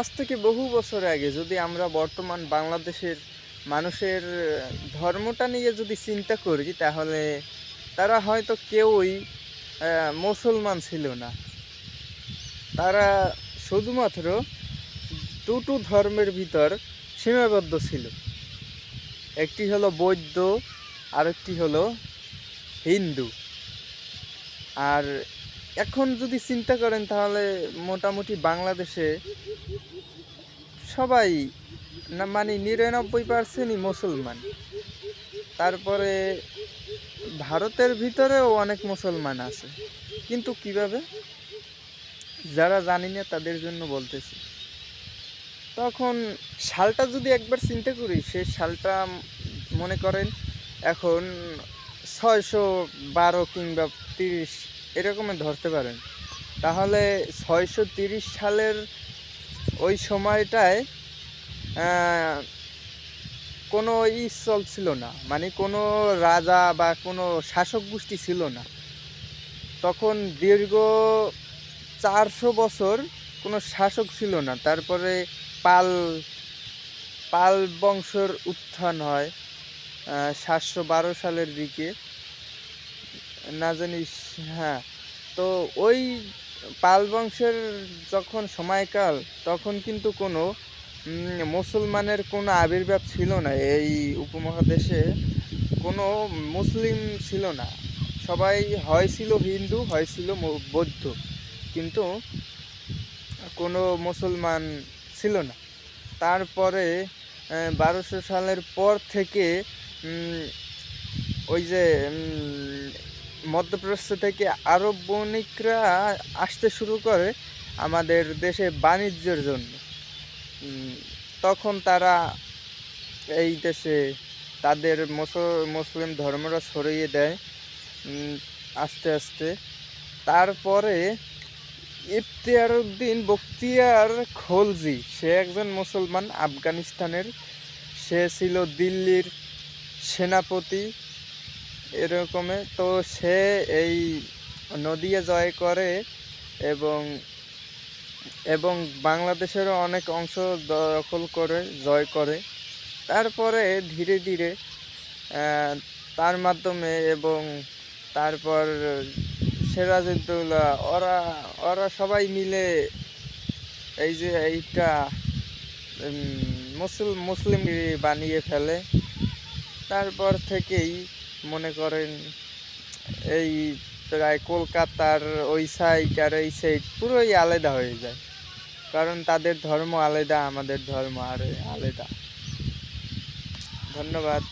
আজ থেকে বহু বছর আগে যদি আমরা বর্তমান বাংলাদেশের মানুষের ধর্মটা নিয়ে যদি চিন্তা করি, তাহলে তারা হয়তো কেউই মুসলমান ছিল না। তারা শুধুমাত্র দুটো ধর্মের ভিতর সীমাবদ্ধ ছিল। একটি হলো বৌদ্ধ, আরেকটি হলো হিন্দু। আর এখন যদি চিন্তা করেন, তাহলে মোটামুটি বাংলাদেশে সবাই মানে নিরানব্বই পার্সেন্টই মুসলমান। তারপরে ভারতের ভিতরেও অনেক মুসলমান আছে। কিন্তু কীভাবে? যারা জানি না, তাদের জন্য বলতেছি। তখন সালটা যদি একবার চিন্তা করি, সে সালটা মনে করেন এখন ছয়শো বারো কিংবা তিরিশ এরকমে ধরতে পারেন। তাহলে ছয়শো তিরিশ সালের ওই সময়টায় কোনো ই চলছিল না। মানে কোনো রাজা বা কোনো শাসক গোষ্ঠী ছিল না। তখন দীর্ঘ চারশো বছর কোনো শাসক ছিল না। তারপরে পাল পাল বংশের উত্থান হয় সাতশো বারো সালের দিকে। না জানিস হ্যাঁ। তো ওই পাল বংশের যখন সময়কাল, তখন কিন্তু কোনো মুসলমানের কোনো আবির্ভাব ছিল না। এই উপমহাদেশে কোনো মুসলিম ছিল না। সবাই হয় ছিল হিন্দু, হয় ছিল বৌদ্ধ। কিন্তু কোনো মুসলমান ছিল না। তারপরে বারোশো সালের পর থেকে ওই যে মধ্যপ্রাচ্য থেকে আরব বণিকরা আসতে শুরু করে আমাদের দেশে বাণিজ্যের জন্য। তখন তারা এই দেশে তাদের মুসলিম ধর্মরা ছড়িয়ে দেয় আস্তে আস্তে। তারপরে ইফতিয়ার উদ্দিন বখতিয়ার খলজি, সে একজন মুসলমান আফগানিস্তানের, সে ছিল দিল্লির সেনাপতি। এরকমে। তো সে এই নদিয়া জয় করে এবং এবং বাংলাদেশেরও অনেক অংশ দখল করে, জয় করে। তারপরে ধীরে ধীরে তার মাধ্যমে এবং তারপর সিরাজউদ্দৌলা ওরা ওরা সবাই মিলে এই যে এইটা মুসলিম মুসলিম বানিয়ে ফেলে। তারপর থেকেই মনে করেন, এই প্রায় কলকাতার ওই সাইড আর এই সাইড পুরোই আলাদা হয়ে যায়। কারণ তাদের ধর্ম আলাদা, আমাদের ধর্ম আর আলাদা। ধন্যবাদ।